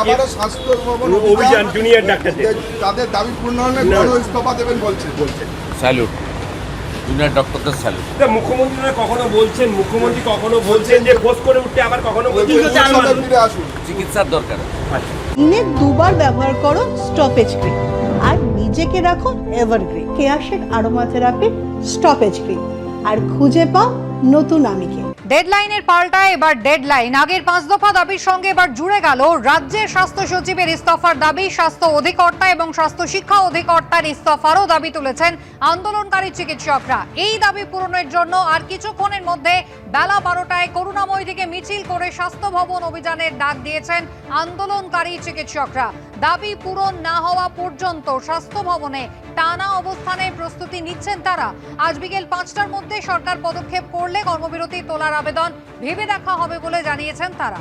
আবারও স্বাস্থ্য ভবন অভিযান জুনিয়র ডাক্তারদের। তাদের দাবি ইস্তফা দেবেন বলছে স্যালুট জুনিয়র ডক্টরদের স্যালুট মুখ্যমন্ত্রীরা কখনো বলছেন মুখ্যমন্ত্রী কখনো বলছেন যে ফোর্স করে উঠতে আবার কখনো বলছেন। ফিরে আসুন। চিকিৎসার দরকার। আচ্ছা। দিনে দুবার ব্যবহার করো স্টপেজ ক্রিম আর নিজেকে রাখো evergreen কেয়াশেক aroma therapy stop age cream আর খুঁজে পাও নতুন আমিকে। ডেডলাইনের পাল্টায়, এবার ডেডলাইন। আগের পাঁচ দফা দাবির সঙ্গে এবার জুড়ে গেল রাজ্যের স্বাস্থ্য সচিবের ইস্তফার দাবি। স্বাস্থ্য অধিকর্তা এবং স্বাস্থ্য শিক্ষা অধিকর্তার ইস্তফারও দাবি তুলেছেন আন্দোলনকারী চিকিৎসকরা। এই দাবি পূরণের জন্য আর কিছুক্ষণের মধ্যে বেলা বারোটায় করুণাময় থেকে মিছিল করে স্বাস্থ্য ভবন অভিযানের ডাক দিয়েছেন আন্দোলনকারী চিকিৎসকরা। দাবি পূরণ না হওয়া পর্যন্ত স্বাস্থ্য ভবনে টানা অবস্থানের প্রস্তুতি নিচ্ছেন তারা। আজ বিকেল পাঁচটার মধ্যে সরকার পদক্ষেপ করলে কর্মবিরতি তোলার আবেদন ভেবে দেখা হবে বলে জানিয়েছেন তারা।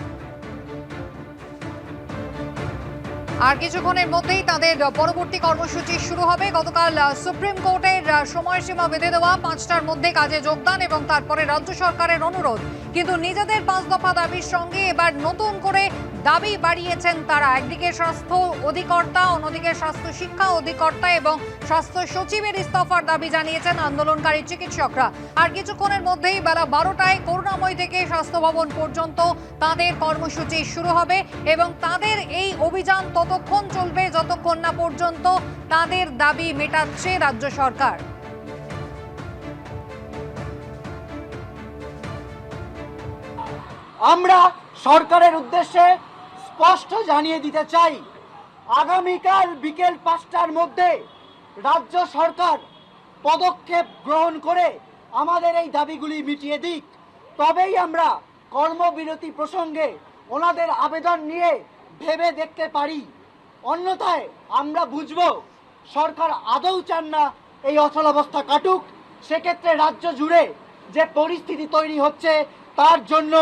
আর কিছুক্ষণের মধ্যেই তাদের পরবর্তী কর্মসূচি শুরু হবে। গতকাল সুপ্রিম কোর্টের সময়সীমা বেঁধে দেওয়া পাঁচটার মধ্যে কাজে যোগদান এবং তারপরে রাজ্য সরকারের অনুরোধ। কিন্তু নিজেদের পাঁচ দফা দাবির সঙ্গে এবার নতুন করে দাবি বাড়িয়েছেন তারা। একদিকে স্বাস্থ্য অধিকর্তা, অন্যদিকে স্বাস্থ্য শিক্ষা অধিকর্তা এবং স্বাস্থ্য সচিবের ইস্তফার দাবি জানিয়েছেন আন্দোলনকারী চিকিৎসকরা। আর কিছুক্ষণের মধ্যেই বেলা বারোটায় করুণাময় থেকে স্বাস্থ্য ভবন পর্যন্ত তাদের কর্মসূচি শুরু হবে এবং তাদের এই অভিযান ততক্ষণ চলবে যতক্ষণ না পর্যন্ত তাদের দাবি মেটাচ্ছে রাজ্য সরকার। আমরা সরকারের উদ্দেশ্যে স্পষ্ট জানিয়ে দিতে চাই, আগামীকাল বিকেল পাঁচটার মধ্যে রাজ্য সরকার পদক্ষেপ গ্রহণ করে আমাদের এই দাবিগুলি মিটিয়ে দিক। তবেই আমরা কর্মবিরতি প্রসঙ্গে ওনাদের আবেদন নিয়ে ভেবে দেখতে পারি। অন্যথায় আমরা বুঝব সরকার আদৌ চান না এই অচলাবস্থা কাটুক। সেক্ষেত্রে রাজ্য জুড়ে যে পরিস্থিতি তৈরি হচ্ছে তার জন্য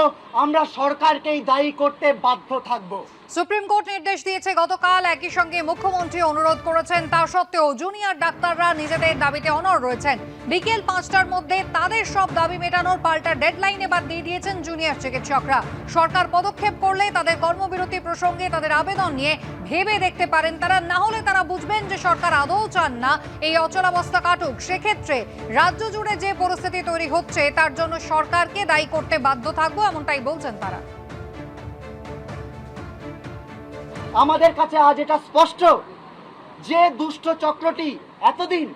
আমরা সরকারকেই দায়ী করতে বাধ্য থাকব। সুপ্রিম কোর্ট নির্দেশ দিয়েছে, গতকাল একই সঙ্গে মুখ্যমন্ত্রী অনুরোধ করেছেন, তা সত্ত্বেও জুনিয়র ডাক্তাররা নিজেদের দাবিতে অনড় রয়েছেন। বিকেল পাঁচটার মধ্যে তাদের সব দাবি মেটানোর পাল্টা ডেডলাইন এবার দিয়ে দিয়েছেন জুনিয়র চিকিৎসকরা। সরকার পদক্ষেপ করলে তাদের কর্মবিরতি প্রসঙ্গে তাদের আবেদন নিয়ে ভেবে দেখতে পারেন তারা, না হলে তারা বুঝবেন যে সরকার আদৌ চান না এই অচলাবস্থা কাটুক। সেক্ষেত্রে রাজ্য জুড়ে যে পরিস্থিতি তৈরি হচ্ছে, তার জন্য সরকারকে দায়ী করতে বাধ্য থাকব, এমনটাই বলছেন তারা। আমাদের কাছে আজ এটা স্পষ্ট যে দুষ্ট চক্রটি এতদিন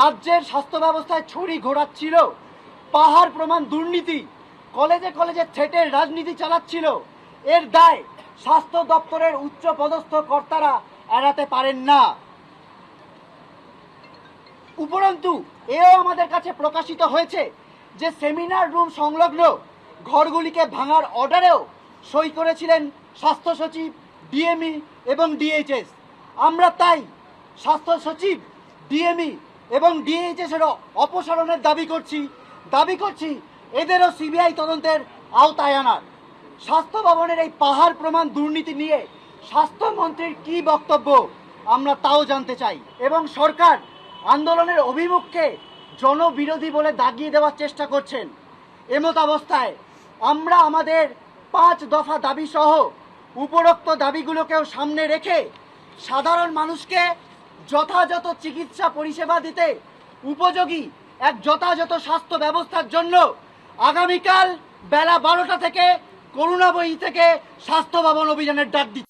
রাজ্যের স্বাস্থ্য ব্যবস্থায় ছড়ি ঘোরাচ্ছিল, পাহাড় প্রমাণ দুর্নীতি, কলেজে কলেজে থেটের রাজনীতি চালাচ্ছিল, এর দায় স্বাস্থ্য দপ্তরের উচ্চ পদস্থ কর্তারা এড়াতে পারেন না। উপরন্তু, এও আমাদের কাছে প্রকাশিত হয়েছে যে সেমিনার রুম সংলগ্ন ঘরগুলিকে ভাঙার অর্ডারেও সই করেছিলেন স্বাস্থ্য সচিব ডিএমই এবং ডিএইচএস। আমরা তাই স্বাস্থ্য সচিব ডিএমই এবং ডিএইচএস এরও অপসারণের দাবি করছি। দাবি করছি এদেরও সিবিআই তদন্তের আওতায় আনার। স্বাস্থ্য ভবনের এই পাহাড় প্রমাণ দুর্নীতি নিয়ে স্বাস্থ্যমন্ত্রীর কি বক্তব্য আমরা তাও জানতে চাই এবং সরকার আন্দোলনের অভিমুখকে জনবিরোধী বলে দাগিয়ে দেওয়ার চেষ্টা করছেন। এমত অবস্থায় আমরা আমাদের পাঁচ দফা দাবি সহ উপরোক্ত দাবিগুলোকেও সামনে রেখে সাধারণ মানুষকে যথাযথ চিকিৎসা পরিষেবা দিতে উপযোগী এক যথাযথ স্বাস্থ্য ব্যবস্থার জন্য আগামীকাল বেলা বারোটা থেকে করুণাবয়ী থেকে স্বাস্থ্য ভবন অভিযানের ডাক দিচ্ছি।